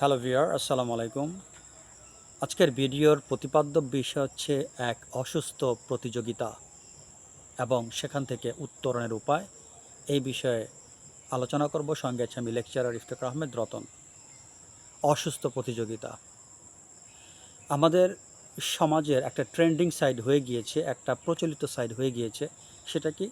Hello ভিয়ার আসসালামু আলাইকুম। আজকের ভিডিওর প্রতিপাদ্য বিষয় হচ্ছে এক অসুস্থ প্রতিযোগিতা এবং সেখান থেকে উত্তরণের উপায়। এই বিষয়ে আলোচনা করব। সঙ্গে আছে আমি লেকচারার ইফতেখার আহমেদ রতন। অসুস্থ প্রতিযোগিতা। আমাদের সমাজের একটা ট্রেন্ডিং সাইড হয়ে গিয়েছে, একটা প্রচলিত সাইড হয়ে গিয়েছে। সেটা কি?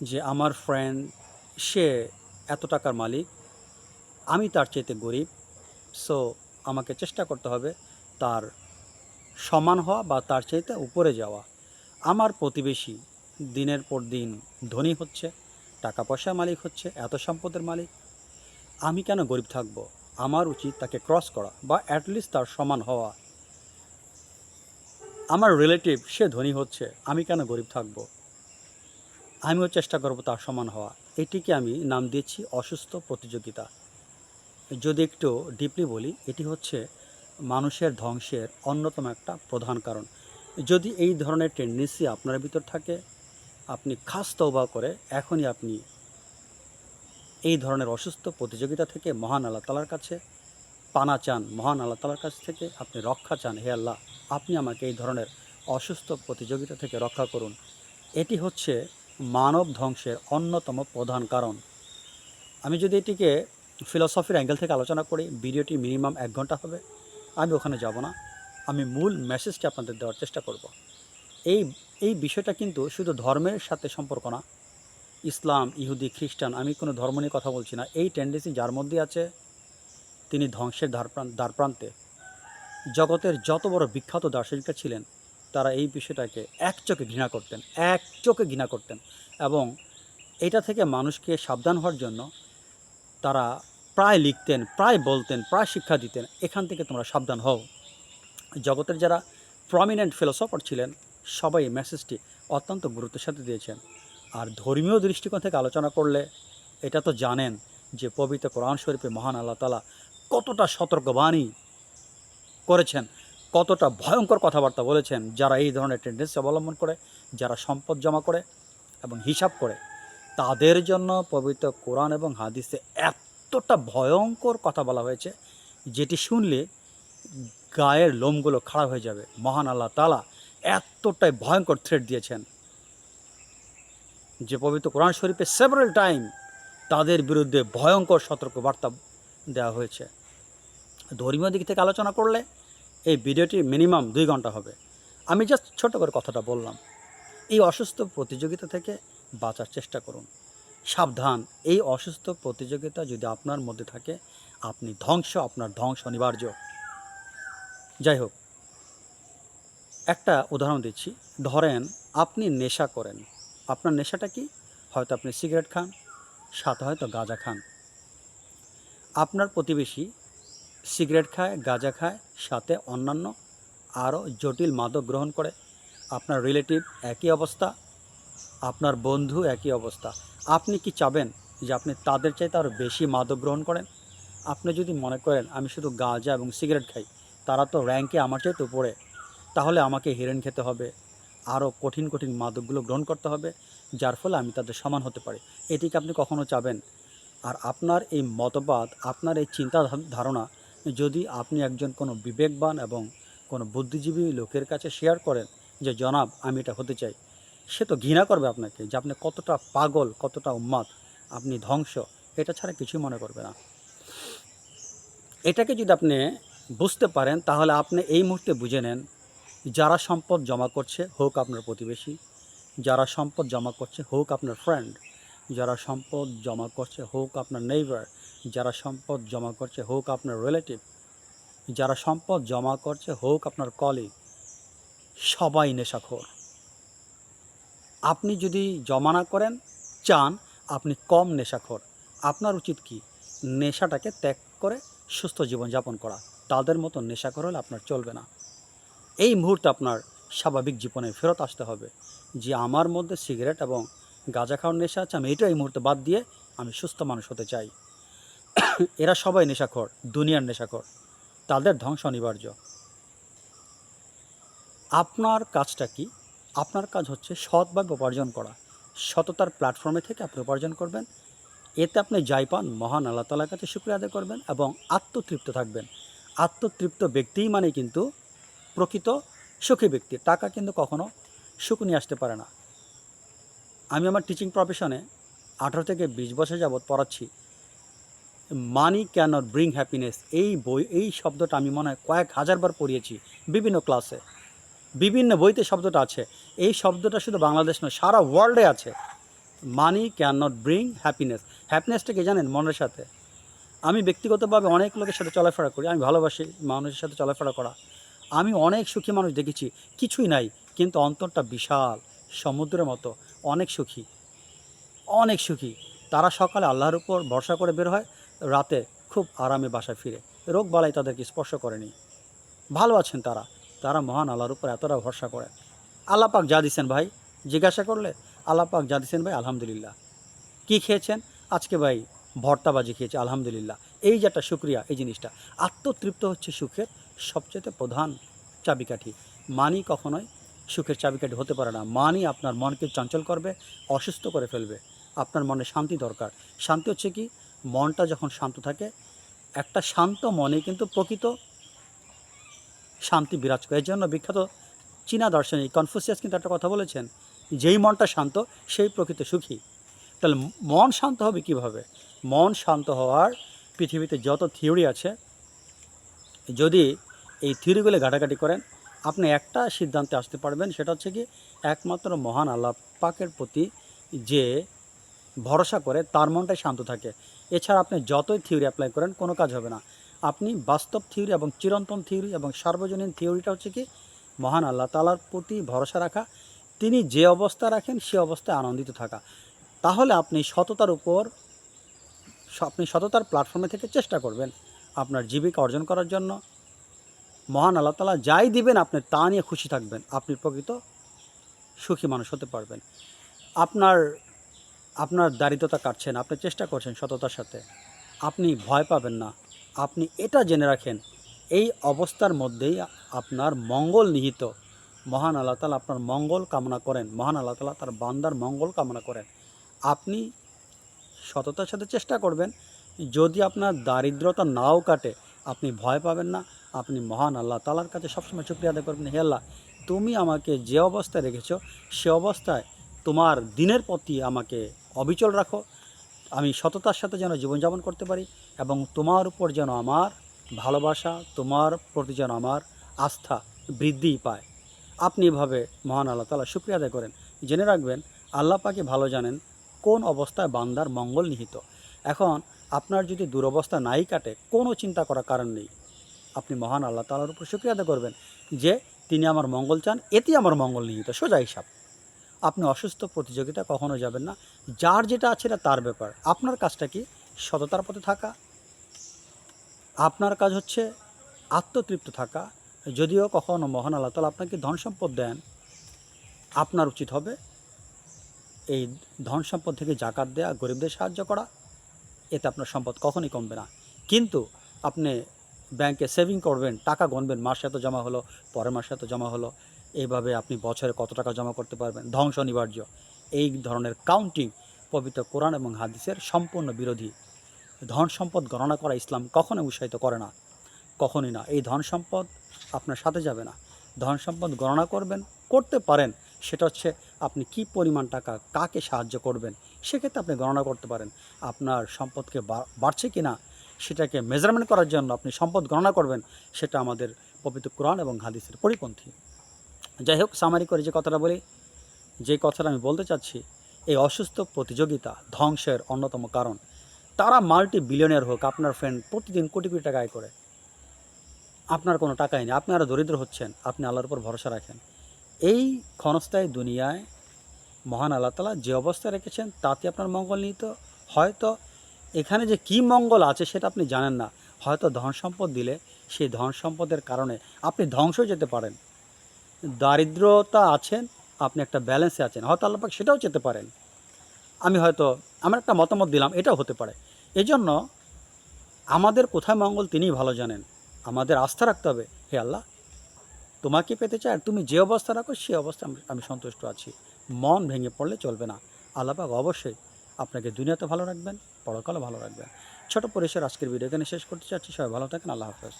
যে আমার ফ্রেন্ড, সে এত টাকার মালিক, আমি তার চাইতে গরিব সো আমাকে চেষ্টা করতে হবে তার সমান হওয়া বা তার চাইতে উপরে যাওয়া। আমার প্রতিবেশী দিনের পর দিন ধনী হচ্ছে টাকা পয়সার মালিক হচ্ছে, এত সম্পদের মালিক। আমি কেন গরিব থাকব? আমার উচিত তাকে ক্রস করা বা অ্যাটলিস্ট তার সমান হওয়া। আমার রিলেটিভ সে ধনী হচ্ছে, আমি কেন গরিব থাকব? আমিও চেষ্টা করব তার সমান হওয়া। এটিকে আমি নাম দিয়েছি অসুস্থ প্রতিযোগিতা। যদি একটু ডিপলি বলি, এটি হচ্ছে মানুষের ধ্বংসের অন্যতম একটা প্রধান কারণ। যদি এই ধরনের টেন্ডেন্সি আপনার ভিতর থাকে, আপনি খাস তৌবা করে এখনই আপনি এই ধরনের অসুস্থ প্রতিযোগিতা থেকে মহান আল্লাহ তালার কাছে পানা চান, মহান আল্লাহ তালার কাছ থেকে আপনি রক্ষা চান। হে আল্লাহ, আপনি আমাকে এই ধরনের অসুস্থ প্রতিযোগিতা থেকে রক্ষা করুন। এটি হচ্ছে মানব ধ্বংসের অন্যতম প্রধান কারণ। আমি যদি এটিকে ফিলসফির অ্যাঙ্গেল থেকে আলোচনা করি, ভিডিওটি মিনিমাম এক ঘণ্টা হবে। আমি ওখানে যাব না। আমি মূল মেসেজটি আপনাদের দেওয়ার চেষ্টা করব। এই এই বিষয়টা কিন্তু শুধু ধর্মের সাথে সম্পর্ক না। ইসলাম, ইহুদি, খ্রিস্টান, আমি কোনো ধর্ম নিয়ে কথা বলছি না। এই টেন্ডেন্সি যার মধ্যে আছে, তিনি ধ্বংসের দ্বারপ্রান দ্বারপ্রান্তে জগতের যত বড় বিখ্যাত দার্শনিকরা ছিলেন, তারা এই বিষয়টাকে এক চোখে ঘৃণা করতেন, এক চোখে ঘৃণা করতেন। এবং এটা থেকে মানুষকে সাবধান হওয়ার জন্য তারা প্রায় লিখতেন, প্রায় বলতেন, প্রায় শিক্ষা দিতেন, এখান থেকে তোমরা সাবধান হও। জগতের যারা প্রমিনেন্ট ফিলোসফার ছিলেন, সবাই এই মেসেজটি অত্যন্ত গুরুত্বের সাথে দিয়েছেন। আর ধর্মীয় দৃষ্টিকোণ থেকে আলোচনা করলে এটা তো জানেন যে পবিত্র কোরআন শরীফে মহান আল্লাহ তালা কতটা সতর্কবাণী করেছেন, কতটা ভয়ঙ্কর কথাবার্তা বলেছেন, যারা এই ধরনের টেন্ডেন্সি অবলম্বন করে, যারা সম্পদ জমা করে এবং হিসাব করে। তাদের জন্য পবিত্র কোরআন এবং হাদিসে এতটা ভয়ঙ্কর কথা বলা হয়েছে, যেটি শুনলে গায়ের লোমগুলো খারাপ হয়ে যাবে। মহান আল্লাহ তালা এতটাই ভয়ঙ্কর থ্রেট দিয়েছেন যে পবিত্র কোরআন শরীফে সেভারেল টাইম তাদের বিরুদ্ধে ভয়ঙ্কর সতর্ক বার্তা দেওয়া হয়েছে। ধর্মীয় দিক থেকে আলোচনা করলে এই ভিডিওটি মিনিমাম দুই ঘণ্টা হবে। আমি জাস্ট ছোট করে কথাটা বললাম। এই অসুস্থ প্রতিযোগিতা থেকে বাঁচার চেষ্টা করুন। সাবধান, এই অসুস্থ প্রতিযোগিতা যদি আপনার মধ্যে থাকে, আপনি ধ্বংস, আপনার ধ্বংস অনিবার্য। যাই হোক, একটা উদাহরণ দিচ্ছি। ধরেন আপনি নেশা করেন। আপনার নেশাটা কি? হয়তো আপনি সিগারেট খান, সাথে হয়তো গাঁজা খান। আপনার প্রতিবেশী সিগারেট খায়, গাঁজা খায়, সাথে অন্যান্য আরও জটিল মাদক গ্রহণ করে। আপনার রিলেটিভ একই অবস্থা আপনার বন্ধু একই অবস্থা। আপনি কি চাবেন যে আপনি তাদের চাইতে আরও বেশি মাদক গ্রহণ করেন? আপনি যদি মনে করেন, আমি শুধু গাঁজা এবং সিগারেট খাই, তারা তো র্যাঙ্কে আমার চাইতে উপরে, তাহলে আমাকে হিরেন খেতে হবে আরও কঠিন কঠিন মাদকগুলো গ্রহণ করতে হবে, যার ফলে আমি তাদের সমান হতে পারি। এটিকে আপনি কখনো চাবেন? আর আপনার এই মতবাদ, আপনার এই চিন্তা ধারণা, যদি আপনি একজন কোনো বিবেকবান এবং কোনো বুদ্ধিজীবী লোকের কাছে শেয়ার করেন যে, জনাব, আমি এটা হতে চাই। সে তো ঘৃণা করবে আপনাকে যে আপনি কতটা পাগল, কতটা উন্মাদ আপনি ধ্বংস, এটা ছাড়া কিছুই মনে করবে না। এটাকে যদি আপনি বুঝতে পারেন, তাহলে আপনি এই মুহূর্তে বুঝে নেন, যারা সম্পদ জমা করছে, হোক আপনার প্রতিবেশী, যারা সম্পদ জমা করছে, হোক আপনার ফ্রেন্ড যারা সম্পদ জমা করছে, হোক আপনার নেইবার যারা সম্পদ জমা করছে, হোক আপনার রিলেটিভ যারা সম্পদ জমা করছে, হোক আপনার কলিগ সবাই নেশাখোর। আপনি যদি জমা না করেন, চান, আপনি কম নেশাখোর। আপনার উচিত কি? নেশাটাকে ত্যাগ করে সুস্থ জীবনযাপন করা। তাদের মতো নেশাখোর হলে আপনার চলবে না। এই মুহূর্তে আপনার স্বাভাবিক জীবনে ফেরত আসতে হবে যে আমার মধ্যে সিগারেট এবং গাঁজা খাওয়ার নেশা আছে, আমি এটা এই মুহূর্তে বাদ দিয়ে আমি সুস্থ মানুষ হতে চাই। এরা সবাই নেশাখোর, দুনিয়ার নেশাখোর। তাদের ধ্বংস অনিবার্য। আপনার কাজটা কি? আপনার কাজ হচ্ছে সৎভাবে উপার্জন করা। সততার প্ল্যাটফর্মে থেকে আপনি উপার্জন করবেন। এতে আপনি যাই পান, মহান আল্লাহ তালার কাছে শুক্রিয়া আদায় করবেন এবং আত্মতৃপ্ত থাকবেন। আত্মতৃপ্ত ব্যক্তিই মানে কিন্তু প্রকৃত সুখী ব্যক্তি। টাকা কিন্তু কখনো সুখ নিয়ে আসতে পারে না। আমি আমার টিচিং প্রফেশনে আঠারো থেকে বিশ বছর যাবৎ পড়াচ্ছি। মানি ক্যান ব্রিং হ্যাপিনেস এই বই, এই শব্দটা আমি মনে হয় কয়েক হাজারবার পড়িয়েছি বিভিন্ন ক্লাসে বিভিন্ন বইতে শব্দটা আছে। এই শব্দটা শুধু বাংলাদেশ নয়, সারা ওয়ার্ল্ডে আছে। Money can not bring happiness হ্যাপিনেসটাকে জানেন মনের সাথে? আমি ব্যক্তিগতভাবে অনেক লোকের সাথে চলাফেরা করি, আমি ভালোবাসি মানুষের সাথে চলাফেরা করা। আমি অনেক সুখী মানুষ দেখেছি, কিছুই নাই, কিন্তু অন্তরটা বিশাল, সমুদ্রের মতো, অনেক সুখী। অনেক সুখী। তারা সকালে আল্লাহর উপর ভরসা করে বের হয়, রাতে খুব আরামে বাসায় ফিরে। রোগ বালাই তাদেরকে স্পর্শ করেনি। ভালো আছেন তারা। তারা মহান আল্লাহর উপর এতটা ভরসা করে। আল্লাহ পাক যা দিছেন ভাই, জিজ্ঞাসা করলে আল্লাহ পাক যা দিছেন ভাই, আলহামদুলিল্লাহ। কি খেয়েছেন? আজকে ভাই ভর্তাবাজি খেয়েছে, আলহামদুলিল্লাহ। এই যে একটা সুক্রিয়া এই জিনিসটা। আত্মতৃপ্ত হচ্ছে সুখের সবচেয়ে প্রধান চাবিকাঠি। মানি কখনোই সুখের চাবিকাঠি হতে পারে না। মানি আপনার মনকে চঞ্চল করবে, অসুস্থ করে ফেলবে। আপনার মনে শান্তি দরকার। শান্তি হচ্ছে কি? মনটা যখন শান্ত থাকে, একটা শান্ত মনে কিন্তু প্রকৃত শান্তি বিরাজ করে। এর জন্য বিখ্যাত চীনা দার্শনিক কনফুসিয়াস কিন্তু একটা কথা বলেছেন, যেই মনটা শান্ত, সেই প্রকৃত সুখী। তাহলে মন শান্ত হবে কীভাবে? মন শান্ত হওয়ার পৃথিবীতে যত থিওরি আছে, যদি এই থিওরিগুলো ঘাটাঘাটি করেন, আপনি একটা সিদ্ধান্তে আসতে পারবেন, সেটা হচ্ছে কি, একমাত্র মহান আল্লাহ পাকের প্রতি যে ভরসা করে, তার মনটাই শান্ত থাকে। এছাড়া আপনি যতই থিওরি অ্যাপ্লাই করেন, কোনো কাজ হবে না। আপনি বাস্তব থিওরি এবং চিরন্তন থিওরি এবং সার্বজনীন থিওরিটা হচ্ছে কি, মহান আল্লাহ তালার প্রতি ভরসা রাখা। তিনি যে অবস্থা রাখেন, সে অবস্থায় আনন্দিত থাকা। তাহলে আপনি সততার উপর, আপনি সততার প্ল্যাটফর্মে থেকে চেষ্টা করবেন আপনার জীবিকা অর্জন করার জন্য। মহান আল্লাহ তালা যাই দিবেন আপনি, তা নিয়ে খুশি থাকবেন। আপনি প্রকৃত সুখী মানুষ হতে পারবেন। আপনার আপনার দারিদ্রতা কাটছেন আপনি চেষ্টা করছেন সততার সাথে। আপনি ভয় পাবেন না। আপনি এটা জেনে রাখেন, এই অবস্থার মধ্যেই আপনার মঙ্গল নিহিত। মহান আল্লাহ তালা আপনার মঙ্গল কামনা করেন। মহান আল্লাহ তালা তার বান্দার মঙ্গল কামনা করেন। আপনি সততার সাথে চেষ্টা করবেন, যদি আপনার দারিদ্রতা নাও কাটে, আপনি ভয় পাবেন না। আপনি মহান আল্লাহ তালার কাছে সবসময় শুক্রিয়া আদায় করবেন। হে আল্লাহ, তুমি আমাকে যে অবস্থায় রেখেছ, সে অবস্থায় তোমার দিনের প্রতি আমাকে অবিচল রাখো। আমি সততার সাথে যেন জীবনযাপন করতে পারি এবং তোমার উপর যেন আমার ভালোবাসা, তোমার প্রতি যেন আমার আস্থা বৃদ্ধি পায়। আপনি এভাবে মহান আল্লাহ তালা শুক্রিয়া আদায় করেন। জেনে রাখবেন, আল্লাহ পাকে ভালো জানেন কোন অবস্থায় বান্দার মঙ্গল নিহিত। এখন আপনার যদি দুরবস্থা নাই কাটে, কোনো চিন্তা করার কারণ নেই। আপনি মহান আল্লাহ তালার উপর শুক্রিয়া আদায় করবেন যে, তিনি আমার মঙ্গল চান, এটি আমার মঙ্গল নিহিত। সোজা হিসাব। আপনি অসুস্থ, প্রতিযোগিতা কখনো যাবেন না। যার যেটা আছে এটা তার ব্যাপার। আপনার কাজটা কি? সততার পথে থাকা। আপনার কাজ হচ্ছে আত্মতৃপ্ত থাকা। যদিও কখনো মহান আল্লাহ তালা আপনাকে ধন সম্পদ দেন, আপনার উচিত হবে এই ধন সম্পদ থেকে জাকাত দেয়া, গরিবদের সাহায্য করা। এতে আপনার সম্পদ কখনই কমবে না। কিন্তু আপনি ব্যাংকে সেভিং করবেন, টাকা গণবেন মাসে এত জমা হলো, পরের মাসে এত জমা হলো এইভাবে আপনি বছরে কত টাকা জমা করতে পারবেন? ধ্বংস অনিবার্য। এই ধরনের কাউন্টিং পবিত্র কোরআন এবং হাদিসের সম্পূর্ণ বিরোধী। ধন সম্পদ গণনা করা ইসলাম কখনো উৎসাহিত করে না। কখনই না। এই ধন সম্পদ আপনার সাথে যাবে না। ধন সম্পদ গণনা করবেন, করতে পারেন। সেটা হচ্ছে আপনি কি পরিমাণ টাকা কাকে সাহায্য করবেন? সেক্ষেত্রে আপনি গণনা করতে পারেন। আপনার সম্পদকে বাড়ছে কি না সেটাকে মেজারমেন্ট করার জন্য আপনি সম্পদ গণনা করবেন। সেটা আমাদের পবিত্র কোরআন এবং হাদিসের পরিপন্থী। যাই হোক সামারি করে যে কথাটা বলি, যে কথাটা আমি বলতে চাচ্ছি, এই অসুস্থ প্রতিযোগিতা ধ্বংসের অন্যতম কারণ। তারা মাল্টি বিলিয়নিয়ার হোক, আপনার ফ্রেন্ড প্রতিদিন কোটি কোটি টাকা করে। আপনার কোনো টাকাই নেই, আপনি আরও দরিদ্র হচ্ছেন, আপনি আল্লাহর উপর ভরসা রাখেন। এই ক্ষণস্থায়ী দুনিয়ায় মহান আল্লাহ তালা যে অবস্থায় রেখেছেন, তাতে আপনার মঙ্গল নিহিত। হয়তো এখানে যে কি মঙ্গল আছে সেটা আপনি জানেন না। হয়তো ধন সম্পদ দিলে সেই ধন সম্পদের কারণে আপনি ধ্বংস যেতে পারেন। দারিদ্রতা আছেন, আপনি একটা ব্যালেন্সে আছেন, হয়তো আল্লাপাক সেটাও যেতে পারেন। আমি হয়তো আমার একটা মতামত দিলাম, এটাও হতে পারে। এজন্য আমাদের কোথায় মঙ্গল তিনিই ভালো জানেন। আমাদের আস্থা রাখতে হবে, হে আল্লাহ, তোমাকে পেতে চাই আর তুমি যে অবস্থা রাখো, সে অবস্থা আমি আমি সন্তুষ্ট আছি। মন ভেঙে পড়লে চলবে না। আল্লাপাক অবশ্যই আপনাকে দুনিয়াতে ভালো রাখবেন, পরকালও ভালো রাখবেন। ছোট পরিসর আজকের ভিডিও এখানে শেষ করতে চাচ্ছি। সবাই ভালো থাকেন, আল্লাহ হাফেজ।